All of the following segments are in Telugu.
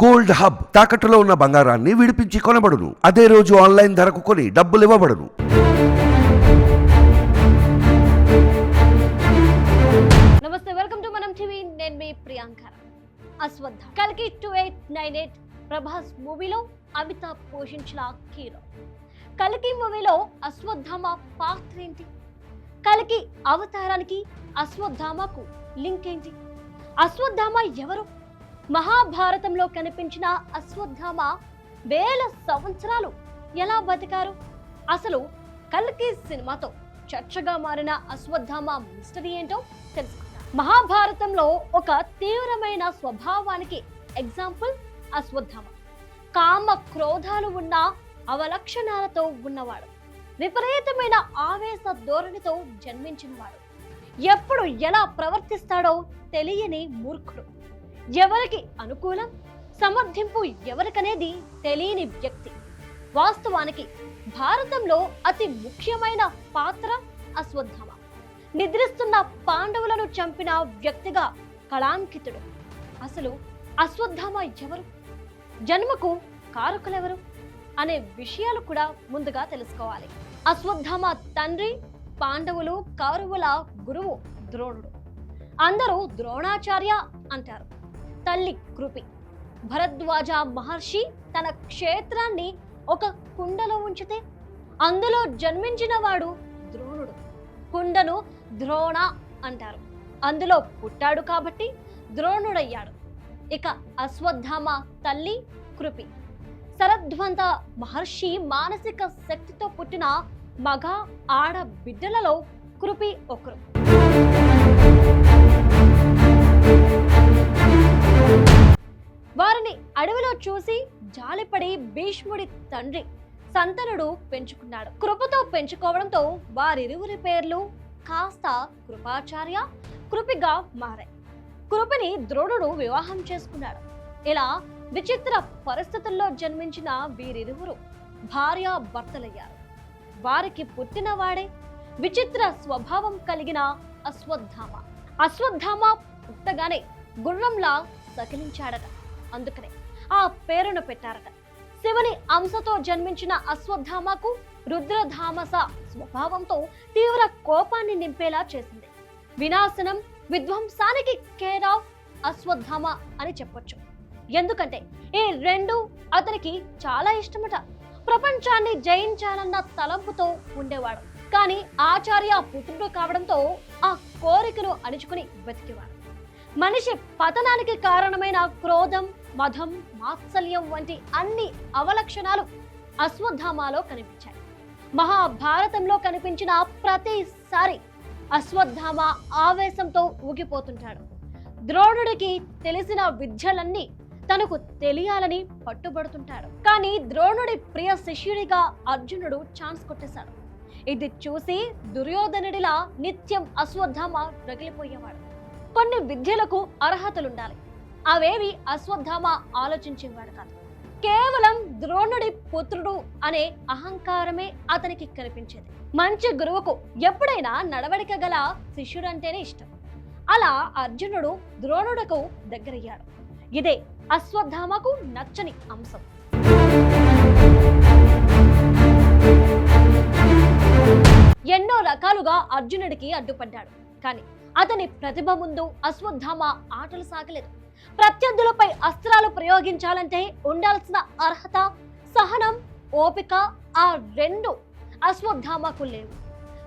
గోల్డ్ హబ్ తాకట్టులో ఉన్న బంగారాన్ని విడిపించి కొనబడును. అదే రోజు ఆన్లైన్ ధరకు కొని డబ్బులు ఇవ్వబడును. నమస్తే వెల్కమ్ టు మనం టీవీ నేను మీ ప్రియాంక. అశ్వద్ధ కల్కి two eight nine eight Prabhas మూవీలో అమితాబ్ పోషించిన హీరో. కల్కి మూవీలో అశ్వత్థామ పాత్ర ఏంటి? కల్కి అవతారానికి అశ్వత్థామకు లింక్ ఏంటి? అశ్వత్థామ ఎవరు? మహాభారతంలో కనిపించిన అశ్వత్థామ వేల సంవత్సరాలు ఎలా బతికారు? అసలు కల్కి సినిమాతో చర్చగా మారిన అశ్వత్థామ మిస్టరీ ఏంటో తెలుసుకుందాం. మహాభారతంలో ఒక తీవ్రమైన స్వభావానికి ఎగ్జాంపుల్ అశ్వత్థామ. కామ క్రోధాలు ఉన్న అవలక్షణాలతో ఉన్నవాడు. విపరీతమైన ఆవేశ ధోరణితో జన్మించినవాడు. ఎప్పుడు ఎలా ప్రవర్తిస్తాడో తెలియని మూర్ఖుడు. ఎవరికి అనుకూలం? సమర్థింపు ఎవరికనేది తెలియని వ్యక్తి. వాస్తవానికి భారతంలో అతి ముఖ్యమైన పాత్ర అశ్వత్థామ. నిద్రిస్తున్న పాండవులను చంపిన వ్యక్తిగా కళాంకితుడు. అసలు అశ్వత్థామ ఎవరు? జన్మకు కారకులెవరు? అనే విషయాలు కూడా ముందుగా తెలుసుకోవాలి. అశ్వత్థామ తండ్రి పాండవులు కౌరవుల గురువు ద్రోణుడు. అందరూ ద్రోణాచార్య అంటారు. తల్లి కృపి. భరద్వాజ మహర్షి తన క్షేత్రాన్ని ఒక కుండలో ఉంచితే అందులో జన్మించిన వాడు ద్రోణుడు. కుండను ద్రోణ అంటారు. అందులో పుట్టాడు కాబట్టి ద్రోణుడయ్యాడు. ఇక అశ్వత్థామ తల్లి కృపి. శరద్వంత మహర్షి మానసిక శక్తితో పుట్టిన మగ ఆడ బిడ్డలలో కృపి ఒకరు. వారిని అడవిలో చూసి జాలిపడి భీష్ముడి తండ్రి సంతనుడు పెంచుకున్నాడు. కృపతో పెంచుకోవడంతో వారిరువురి పేర్లు కాస్త కృపాచార్య కృపిగా మారాయి కృపిని ద్రోణుడు వివాహం చేసుకున్నాడు. ఇలా విచిత్ర పరిస్థితుల్లో జన్మించిన వీరిరువురు భార్య భర్తలయ్యారు. వారికి పుట్టిన వాడే విచిత్ర స్వభావం కలిగిన అశ్వత్థామ. అశ్వత్థామ పుట్టగానే గుర్రంలా సకిలించాడట. అందుకనే ఆ పేరును పెట్టారట. శివుని అంశతో జన్మించిన అశ్వత్థామకు రుద్రధామస స్వభావంతో తీవ్ర కోపాన్ని నింపేలా చేసింది. వినాశనం విధ్వంసానికి కేర్ ఆఫ్ అశ్వత్థామ అని చెప్పొచ్చు. ఎందుకంటే ఈ రెండు అతనికి చాలా ఇష్టమట. ప్రపంచాన్ని జయించాలన్న తలంపుతో ఉండేవాడు. కానీ ఆచార్య పుత్రుడు కావడంతో ఆ కోరికను అణుచుకుని బతికేవాడు. మనిషి పతనానికి కారణమైన క్రోధం మధం మాత్సల్యం వంటి అన్ని అవలక్షణాలు అశ్వత్థామాలో కనిపించాయి. మహాభారతంలో కనిపించిన ప్రతిసారి అశ్వత్థామ ఆవేశంతో ఊగిపోతుంటాడు. ద్రోణుడికి తెలిసిన విద్యలన్నీ తనకు తెలియాలని పట్టుబడుతుంటాడు. కానీ ద్రోణుడి ప్రియ శిష్యుడిగా అర్జునుడు ఛాన్స్ కొట్టేశాడు. ఇది చూసి దుర్యోధనుడిలా నిత్యం అశ్వత్థామ రగిలిపోయేవాడు. కొన్ని విద్యలకు అర్హతలుండాలి. అవేవి అశ్వత్థామ ఆలోచించేవాడు కాదు. కేవలం ద్రోణుడి పుత్రుడు అనే అహంకారమే అతనికి కనిపించేది మంచి గురువుకు ఎప్పుడైనా నడవడిక గల శిష్యుడంటేనే ఇష్టం. అలా అర్జునుడు ద్రోణుడకు దగ్గరయ్యాడు. ఇదే అశ్వత్థామకు నచ్చని అంశం. ఎన్నో రకాలుగా అర్జునుడికి అడ్డుపడ్డాడు. కానీ అతని ప్రతిభ ముందు అశ్వత్థామ ఆటలు సాగలేదు. ప్రత్యర్థులపై అస్త్రాలు ప్రయోగించాలంటే ఉండాల్సిన అర్హత సహనం ఓపిక ఆ రెండు అశ్వత్థామకు లేవు.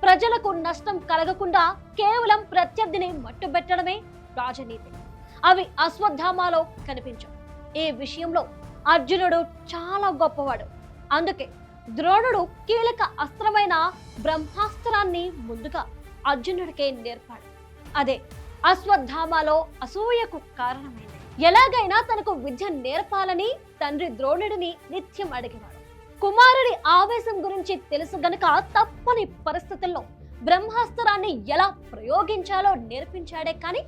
ప్రజలకు నష్టం కలగకుండా కేవలం ప్రత్యర్థిని మట్టుబెట్టడమే రాజనీతి. అవి అశ్వత్థామాలో కనిపించవు. ఈ విషయంలో అర్జునుడు చాలా గొప్పవాడు. అందుకే ద్రోణుడు కీలక అస్త్రమైన బ్రహ్మాస్త్రాన్ని ముందుగా అర్జునుడికే నేర్పాడు. అదే అశ్వత్థామాలో అసూయకు కారణమైంది. ఎలాగైనా తనకు విద్య నేర్పాలని తండ్రి ద్రోణుడిని నిత్యం అడిగినాడు. కుమారుడి ఆవేశం గురించి తెలుసు గనక తప్పని పరిస్థితుల్లో బ్రహ్మాస్త్రాన్ని ఎలా ప్రయోగించాలో నేర్పించాడే కానీ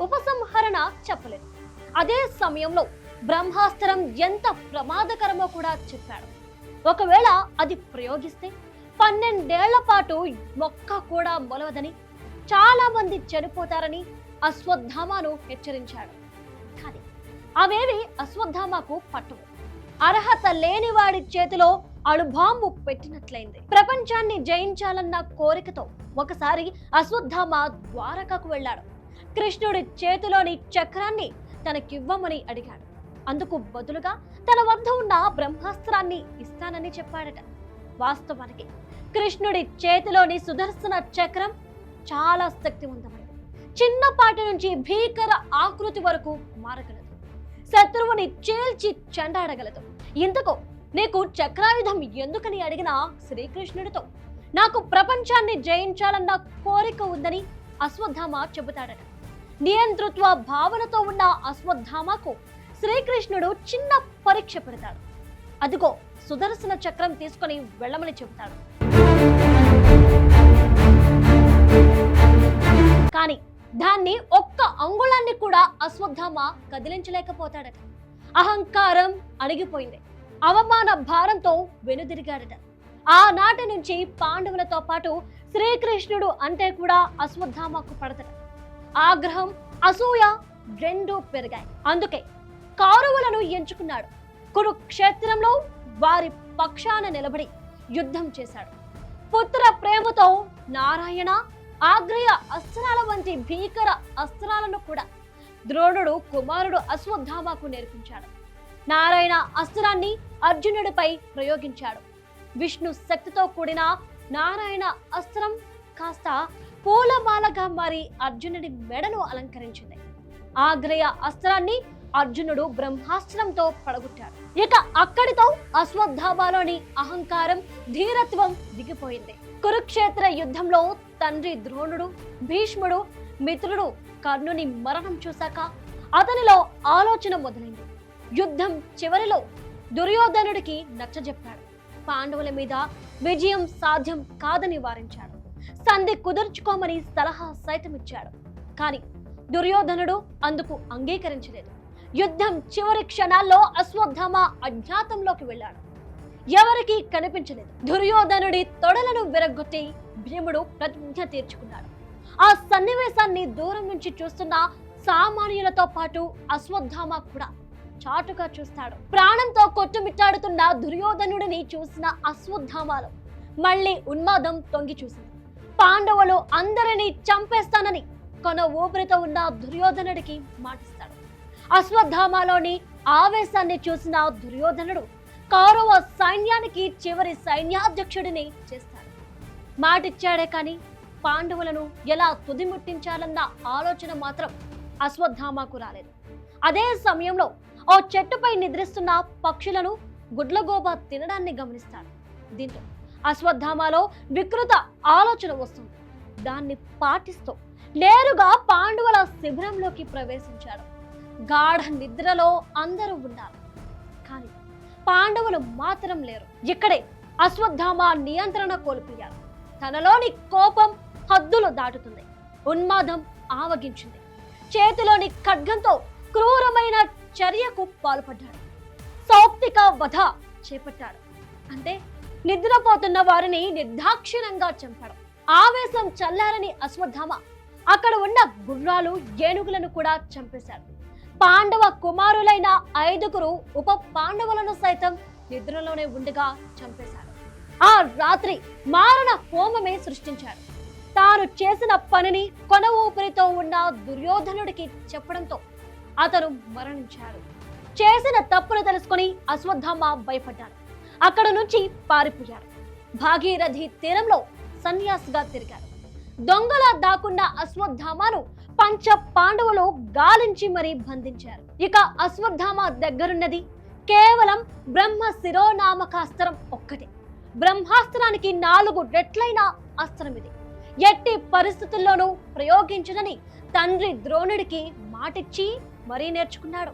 ఉపసంహరణ చెప్పలేదు. అదే సమయంలో బ్రహ్మాస్త్రం ఎంత ప్రమాదకరమో కూడా చెప్పాడు. ఒకవేళ అది ప్రయోగిస్తే పన్నెండేళ్ళ పాటు మొక్క కూడా మొలవదని చాలా మంది చనిపోతారని అశ్వత్థామను హెచ్చరించాడు. కానీ అవేవి అశ్వత్థామకు పట్టవు. అర్హత లేని వాడి చేతిలో అణుబాంబు పెట్టినట్లయింది. ప్రపంచాన్ని జయించాలన్న కోరికతో ఒకసారి అశ్వత్థామ ద్వారకకు వెళ్ళాడు. కృష్ణుడి చేతిలోని చక్రాన్ని తనకివ్వమని అడిగాడు. అందుకు బదులుగా తన వద్ద ఉన్న బ్రహ్మాస్త్రాన్ని ఇస్తానని చెప్పాడట. వాస్తవానికి కృష్ణుడి చేతిలోని సుదర్శన చక్రం చాలా శక్తివంతమైనది. చిన్నపాటి నుంచి భీకర ఆకృతి వరకు మారగలదు. శత్రువుని చేల్చి చెండాడగలదు. ఇంతకు నీకు చక్రాయుధం ఎందుకని అడిగిన శ్రీకృష్ణుడితో నాకు ప్రపంచాన్ని జయించాలన్న కోరిక ఉందని అశ్వత్థామ చెబుతాడట. నియంతృత్వ భావనతో ఉన్న అశ్వత్థామకు శ్రీకృష్ణుడు చిన్న పరీక్ష పెడతాడు. అదిగో సుదర్శన చక్రం తీసుకొని వెళ్ళమని చెబుతాడు. కానీ దాన్ని ఒక్క అంగుళాన్ని కూడా అశ్వత్థామ కదిలించలేకపోతాడట. అహంకారం అణిగిపోయింది. అవమాన భారంతో వెనుదిరిగాడట. ఆనాటి నుంచి పాండవులతో పాటు శ్రీకృష్ణుడు అంటే కూడా అశ్వత్థామకు పడతట ఆగ్రహం అసూయ రెండూ పెరిగాయి. అందుకే కౌరవులను ఎంచుకున్నాడు. కురుక్షేత్రంలో వారి పక్షాన నిలబడి యుద్ధం చేశాడు. పుత్ర ప్రేమతో నారాయణ ఆగ్రయ అస్త్రాల వంటి భీకర అస్త్రాలను కూడా ద్రోణుడు కుమారుడు అశ్వత్థామకు నేర్పించాడు. నారాయణ అస్త్రాన్ని అర్జునుడిపై ప్రయోగించాడు. విష్ణు శక్తితో కూడిన నారాయణ అస్త్రం కాస్త పూలమాలగా మారి అర్జునుడి మెడను అలంకరించింది. ఆగ్రయ అస్త్రాన్ని అర్జునుడు బ్రహ్మాస్త్రంతో పడగొట్టాడు. ఇక అక్కడితో అశ్వత్థామలోని అహంకారం ధీరత్వం దిగిపోయింది. కురుక్షేత్ర యుద్ధంలో తండ్రి ద్రోణుడు భీష్ముడు మిత్రుడు కర్ణుని మరణం చూశాక అతనిలో ఆలోచన మొదలైంది. యుద్ధం చివరిలో దుర్యోధనుడికి నచ్చజెప్పాడు. పాండవుల మీద విజయం సాధ్యం కాదని వారించాడు. సంధి కుదుర్చుకోమని సలహా సైతం ఇచ్చాడు. కానీ దుర్యోధనుడు అందుకు అంగీకరించలేదు. యుద్ధం చివరి క్షణాల్లో అశ్వత్థామ అజ్ఞాతంలోకి వెళ్ళాడు. ఎవరికీ కనిపించలేదు. దుర్యోధనుడి తొడలను విరగొట్టి భీముడు ప్రతిజ్ఞ తీర్చుకున్నాడు. ఆ సన్నివేశాన్ని దూరం నుంచి చూస్తున్న సామాన్యులతో పాటు అశ్వత్థామ కూడా చాటుగా చూస్తాడు. ప్రాణంతో కొట్టుమిట్టాడుతున్న దుర్యోధనుడిని చూసిన అశ్వత్థామాలో మళ్ళీ ఉన్మాదం తొంగి చూసింది. పాండవులు అందరినీ చంపేస్తానని కొన ఊపిరితో ఉన్న దుర్యోధనుడికి మాటిస్తాడు. అశ్వత్థామాలోని ఆవేశాన్ని చూసిన దుర్యోధనుడు కౌరవ సైన్యానికి చివరి సైన్యాధ్యక్షుడిని చేస్తాడు మాటిచ్చాడే కానీ పాండవులను ఎలా తుదిముట్టించాలన్న ఆలోచన మాత్రం అశ్వత్థామకు రాలేదు. అదే సమయంలో ఓ చెట్టుపై నిద్రిస్తున్న పక్షులను గుడ్లగోబ తినడాన్ని గమనిస్తాడు. దీంతో అశ్వత్థామలో వికృత ఆలోచన వస్తుంది. దాన్ని పాటిస్తూ నేరుగా పాండవుల శిబిరంలోకి ప్రవేశించాడు. గాఢ నిద్రలో అందరూ ఉన్నారు కానీ పాండవులు మాత్రం లేరు. ఇక్కడే అశ్వత్థామ నియంత్రణ కోల్పోయారు. తనలోని కోపం హద్దులు దాటుతుంది. ఉన్మాదం ఆవగించింది. చేతిలోని ఖడ్గంతో క్రూరమైన చర్యకు పాల్పడ్డాడు. సౌప్తిక వధ చేపట్టాడు. అంటే నిద్రపోతున్న వారిని నిర్దాక్షిణంగా చంపాడు. ఆవేశం చల్లారని అశ్వత్థామ అక్కడ ఉన్న గుర్రాలు ఏనుగులను కూడా చంపేశాడు. పాండవ కుమారులైన ఐదుగురు ఉప పాండవులను సైతం నిద్రలోనే ఉండగా చంపేశారు. ఆ రాత్రి మారణ హోమమే సృష్టించారు. తాను చేసిన పనిని కొన ఊపిరితో ఉన్న దుర్యోధనుడికి చెప్పడంతో అతను మరణించాడు చేసిన తప్పును తెలుసుకొని అశ్వత్థామ భయపడ్డాడు అక్కడ నుంచి పారిపోయాడు భాగీరథి తీరంలో సన్యాసిగా తిరిగాడు దొంగలా దాకున్న అశ్వత్థామను పంచ పాండవులు గాలించి మరీ బంధించారు. ఇక అశ్వత్థామ దగ్గరున్నది. కేవలం బ్రహ్మ శిరోనామకాస్త్రం ఒక్కటే. బ్రహ్మాస్త్రానికి నాలుగు రెట్లైన అస్త్రం ఇది. ఎట్టి పరిస్థితుల్లోనూ ప్రయోగించదని తండ్రి ద్రోణుడికి మాటిచ్చి మరీ నేర్చుకున్నాడు.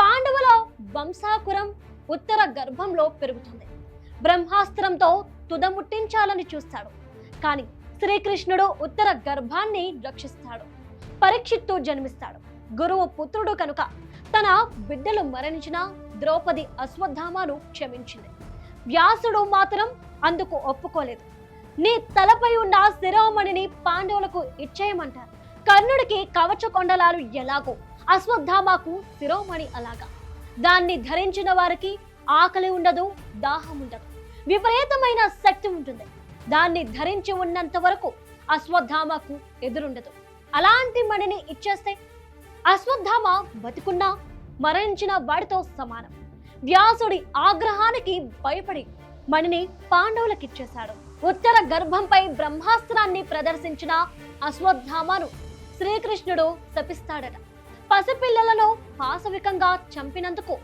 పాండవుల వంశాకురం ఉత్తర గర్భంలో పెరుగుతుంది. బ్రహ్మాస్త్రంతో తుదముట్టించాలని చూస్తాడు. కానీ శ్రీకృష్ణుడు ఉత్తర గర్భాన్ని రక్షిస్తాడు. పరీక్షిత్తు జన్మిస్తాడు. గురువు పుత్రుడు కనుక తన బిడ్డలు మరణించిన ద్రౌపది అశ్వత్థామను క్షమించింది. వ్యాసుడు మాత్రం అందుకు ఒప్పుకోలేదు. నీ తలపై ఉన్న శిరోమణిని పాండవులకు ఇచ్చేయమంటారు. కర్ణుడికి కవచ కొండలాలు ఎలాగో అశ్వత్థామాకు శిరోమణి అలాగా. దాన్ని ధరించిన వారికి ఆకలి ఉండదు దాహం ఉండదు. విపరీతమైన శక్తి ఉంటుంది. దాన్ని ధరించి ఉన్నంత వరకు అశ్వత్థామకు ఎదురుండదు. అలాంటి మణిని ఇచ్చేస్తే అశ్వత్థామ బతుకున్నా మరణించిన వాడితో సమానం. వ్యాసుడి ఆగ్రహానికి భయపడి మణిని పాండవులకిచ్చేశాడు. ఉత్తర గర్భంపై బ్రహ్మాస్త్రాన్ని ప్రదర్శించిన అశ్వత్థామను శ్రీకృష్ణుడు శపిస్తాడట. పసిపిల్లలను పాశవికంగా చంపినందుకు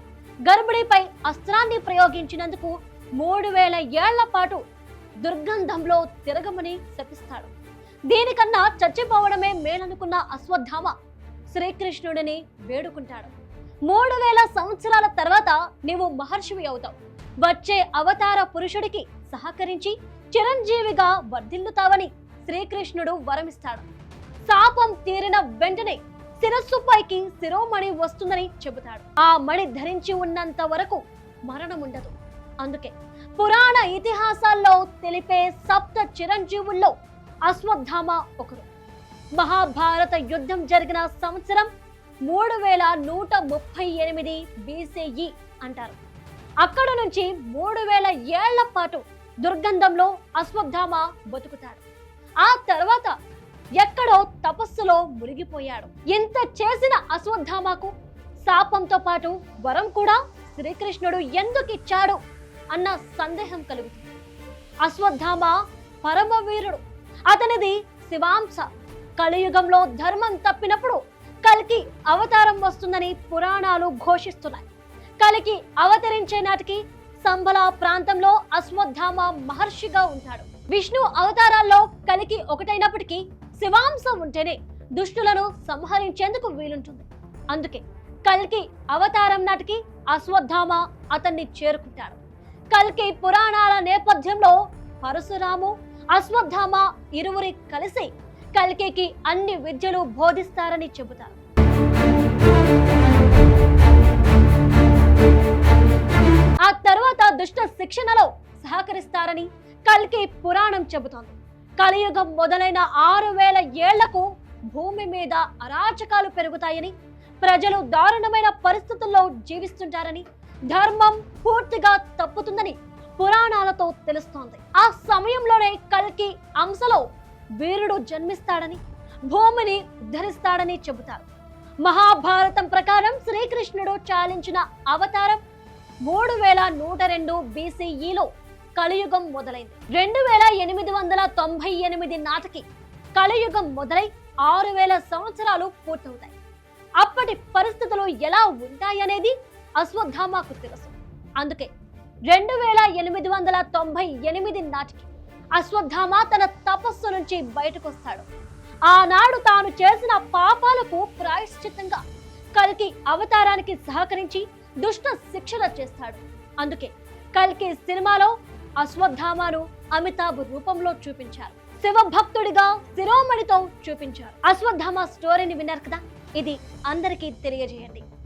గర్భిణిపై అస్త్రాన్ని ప్రయోగించినందుకు మూడు వేల ఏళ్ళ పాటు దుర్గంధంలో తిరగమని శపిస్తాడు. దీనికన్నా చచ్చిపోవడమే మేలనుకున్న అశ్వత్థామ శ్రీకృష్ణుడిని వేడుకుంటాడు. మూడు వేల సంవత్సరాల తర్వాత నీవు మహర్షివి అవుతావు. వచ్చే అవతార పురుషుడికి సహకరించి చిరంజీవిగా వర్ధిల్లుతావని శ్రీకృష్ణుడు వరమిస్తాడు. శాపం తీరిన వెంటనే శిరస్సుపైకి శిరోమణి వస్తుందని చెబుతాడు. ఆ మణి ధరించి ఉన్నంత వరకు మరణం ఉండదు అందుకే పురాణ ఇతిహాసాల్లో తెలిపే సప్త చిరంజీవుల్లో అశ్వత్థామ ఒకరు. మహాభారత యుద్ధం జరిగిన సంవత్సరం మూడు వేల నూట ముప్పై ఎనిమిది బీసీఈ అంటారు. అక్కడ నుంచి మూడు వేల ఏళ్ళ పాటు దుర్గంధంలో అశ్వత్థామ బతుకుతాడు. ఆ తర్వాత ఎక్కడో తపస్సులో మునిగిపోయాడు. ఇంత చేసిన అశ్వత్థామకు శాపంతో పాటు వరం కూడా శ్రీకృష్ణుడు ఎందుకు ఇచ్చాడు? అన్న సందేహం కలుగుతుంది. అశ్వత్థామ పరమవీరుడు అతనిది శివాంశ. కలియుగంలో ధర్మం తప్పినప్పుడు కలికి అవతారం వస్తుందని పురాణాలు ఘోషిస్తున్నాయి. కలికి అవతరించే నాటికి సంబల ప్రాంతంలో అశ్వత్థామ మహర్షిగా ఉంటాడు. విష్ణు అవతారాల్లో కలికి ఒకటైనప్పటికీ శివాంశం ఉంటేనే దుష్టులను సంహరించేందుకు వీలుంటుంది. అందుకే కల్కి అవతారం నాటికి అశ్వత్థామ అతన్ని చేరుకుంటారు కల్కి పురాణాల నేపథ్యంలో పరశురాము అశ్వత్థామ ఇరువురి కలిసి కల్కికి అన్ని విద్యలు బోధిస్తారని చెబుతారు. ఆ తర్వాత దుష్ట శిక్షణలో సహకరిస్తారని కల్కి పురాణం చెబుతోంది. కలియుగం మొదలైన ఆరు వేల ఏళ్ళకు భూమి మీద అరాచకాలు పెరుగుతాయని ప్రజలు దారుణమైన పరిస్థితుల్లో జీవిస్తుంటారని ధర్మం పూర్తిగా తప్పుతుందని పురాణాలతో తెలుస్తోంది. ఆ సమయంలోనే కల్కి అంశలో వీరుడు జన్మిస్తాడని భూమిని ఉద్ధరిస్తాడని చెబుతారు. మహాభారతం ప్రకారం శ్రీకృష్ణుడు చాలించిన అవతారం మూడు వేల నూట రెండు బీసీఈలో కలియుగం మొదలైంది. రెండు వేల ఎనిమిది వందల తొంభై ఎనిమిది నాటికి కలియుగం మొదలై ఆరు వేల సంవత్సరాలు పూర్తవుతాయి. అప్పటి పరిస్థితులు ఎలా ఉంటాయనేది అశ్వత్థామాకు తెలుసు. అందుకే రెండు వేల ఎనిమిది వందల తొంభై ఎనిమిది నాటికి అశ్వత్థామ తన తపస్సు నుంచి బయటకొస్తాడు. ఆనాడు తాను చేసిన పాపాలకు ప్రాయశ్చిత్తంగా కల్కి అవతారానికి సహకరించి దుష్ట శిక్షణ చేస్తాడు. అందుకే కల్కి సినిమాలో అశ్వత్థామను అమితాబ్ రూపంలో చూపించారు. శివభక్తుడిగా శిరోమణితో చూపించారు. అశ్వత్థామ స్టోరీని విన్నారు కదా? ఇది అందరికీ తెలియజేయండి.